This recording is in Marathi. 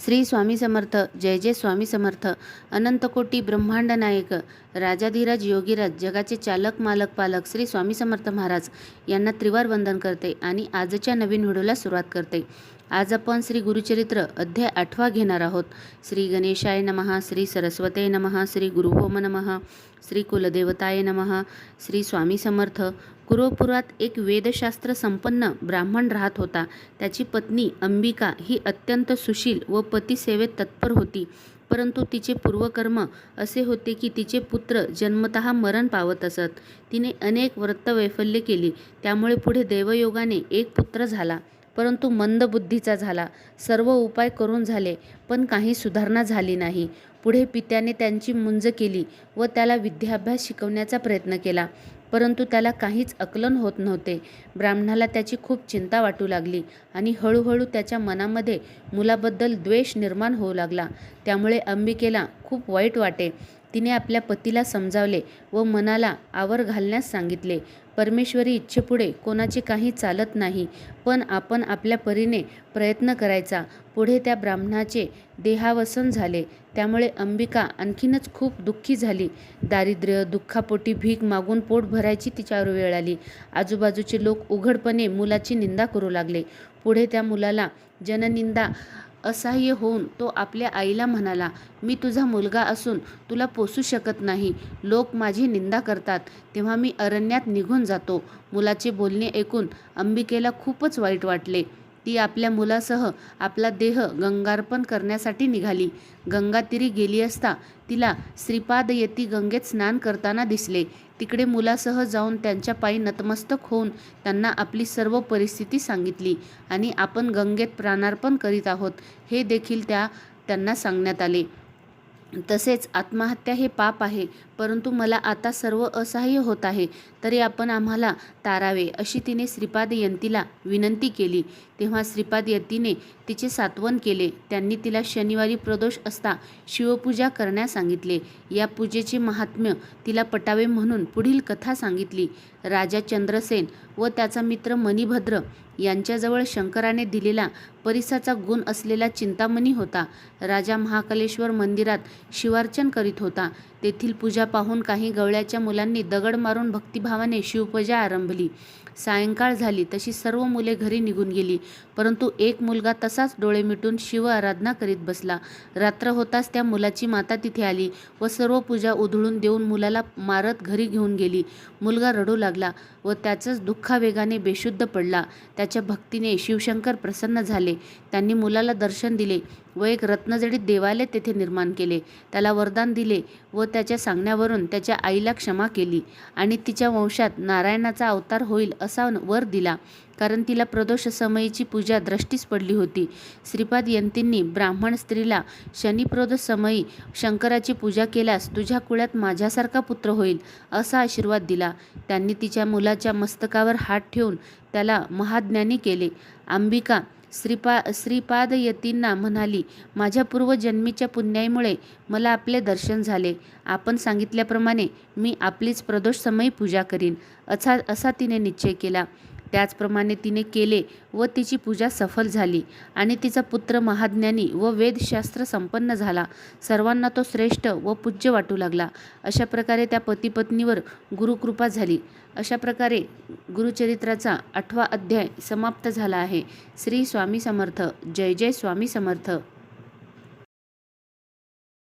श्री स्वामी समर्थ जय जय स्वामी समर्थ अनंतकोटी ब्रह्मांड नायक राजाधिराज योगीराज जगाचे चालक मालक पालक श्री स्वामी समर्थ महाराज यांना त्रिवार वंदन करते आणि आजच्या नवीन व्हिडिओला सुरुवात करते. आज आपण श्री गुरुचरित्र अध्याय आठवा घेणार आहोत. श्री गणेशाय नमः श्री सरस्वते नमः श्री गुरुहोम नमः श्री कुलदेवताय नमः श्री स्वामी समर्थ. कुरुपुरात एक वेदशास्त्र संपन्न ब्राह्मण राहत होता. त्याची पत्नी अंबिका ही अत्यंत सुशील व पतिसेवेत तत्पर होती. परंतु तिचे पूर्वकर्म असे होते की तिचे पुत्र जन्मतः मरण पावत असत. तिने अनेक व्रतवैफल्ये केली. त्यामुळे पुढे देवयोगाने एक पुत्र झाला. परंतु मंदबुद्धीचा झाला. सर्व उपाय करून झाले पण काही सुधारणा झाली नाही. पुढे पित्याने त्यांची मुंज केली व त्याला विद्याभ्यास शिकवण्याचा प्रयत्न केला. परंतु त्याला काहीच अकलन होत नव्हते. ब्राह्मणाला त्याची खूप चिंता वाटू लागली आणि हळूहळू त्याच्या मनामध्ये मुलाबद्दल द्वेष निर्माण होऊ लागला. त्यामुळे अंबिकेला खूप वाईट वाटे. तिने आपल्या पतीला समजावले व मनाला आवर घालण्यास सांगितले. परमेश्वरी इच्छेपुढे कोणाचे काही चालत नाही पण आपण आपल्या परीने प्रयत्न करायचा. पुढे त्या ब्राह्मणाचे देहावसन झाले. त्यामुळे अंबिका आणखीनच खूप दुःखी झाली. दारिद्र्य दुःखापोटी भीक मागून पोट भरायची तिच्यावर वेळ आली. आजूबाजूचे लोक उघडपणे मुलाची निंदा करू लागले. पुढे त्या मुलाला जननिंदा असह्य होऊन तो आपल्या आईला म्हणाला मी तुझा मुलगा असून तुला पोसू शकत नाही. लोक माझी निंदा करतात. तेव्हा मी अरण्यात निघून जातो. मुलाचे बोलणे ऐकून अंबिकेला खूपच वाईट वाटले. ती आपल्या मुलासह आपला देह गंगार्पण करण्यासाठी निघाली. गंगातीरी गेली असता तिला श्रीपाद येती गंगेत स्नान करताना दिसले. तिकडे मुलासह जाऊन त्यांच्या पायी नतमस्तक होऊन त्यांना आपली सर्व परिस्थिती सांगितली आणि आपण गंगेत प्राणार्पण करीत आहोत हे देखील त्या त्यांना सांगण्यात आले. तसेच आत्महत्या हे पाप आहे परंतु मला आता सर्व असह्य होत आहे तरी आपण आम्हाला तारावे अशी तिने श्रीपाद यंतीला विनंती केली. तेव्हा श्रीपाद यतीने तिचे सात्वन केले. त्यांनी तिला शनिवारी प्रदोष असता शिवपूजा करण्यास सांगितले. या पूजेचे महात्म्य तिला पटावे म्हणून पुढील कथा सांगितली. राजा चंद्रसेन व त्याचा मित्र मणिभद्र यांच्याजवळ शंकराने दिलेला परिसाचा गुण असलेला चिंतामणी होता. राजा महाकालेश्वर मंदिरात शिवार्चन करीत होता. तेथील पूजा पाहून काही गवळ्याच्या मुलांनी दगड मारून भक्तिभावाने शिवपूजा आरंभली. सायंकाळ झाली तशी सर्व मुले घरी निघून गेली. परंतु एक मुलगा तसाच डोळे मिटून शिव आराधना करीत बसला. रात्र होताच त्या मुलाची माता तिथे आली व सर्व पूजा उधळून देऊन मुलाला मारत घरी घेऊन गेली. मुलगा रडू लागला व त्याचंच दुःखावेगाने बेशुद्ध पडला. त्याच्या भक्तीने शिवशंकर प्रसन्न झाले. त्यांनी मुलाला दर्शन दिले. व एक रत्नजडीत देवालय तेथे निर्माण केले त्याला वरदान दिले व त्याच्या सांगण्यावरून त्याच्या आईला क्षमा केली आणि तिच्या वंशात नारायणाचा अवतार होईल असा वर दिला कारण तिला प्रदोष समयीची पूजा दृष्टीस पडली होती. श्रीपाद यंतींनी ब्राह्मण स्त्रीला शनिप्रदोष समयी शंकराची पूजा केल्यास तुझ्या कुळात माझ्यासारखा पुत्र होईल असा आशीर्वाद दिला. त्यांनी तिच्या मुलाच्या मस्तकावर हात ठेवून त्याला महाज्ञानी केले. अंबिका श्रीपा श्रीपाद यतींना म्हणाली माझ्या पूर्वजन्मीच्या पुण्याईमुळे मला आपले दर्शन झाले. आपण सांगितल्याप्रमाणे मी आपलीच प्रदोष समयी पूजा करीन. असा असा तिने निश्चय केला. त्याचप्रमाणे तिने केले व तिची पूजा सफल झाली आणि तिचा पुत्र महाज्ञानी व वेदशास्त्र संपन्न झाला. सर्वांना तो श्रेष्ठ व पूज्य वाटू लागला. अशा प्रकारे त्या पतीपत्नीवर गुरुकृपा झाली. अशा प्रकारे गुरुचरित्राचा आठवा अध्याय समाप्त झाला आहे. श्री स्वामी समर्थ. जय जय स्वामी समर्थ.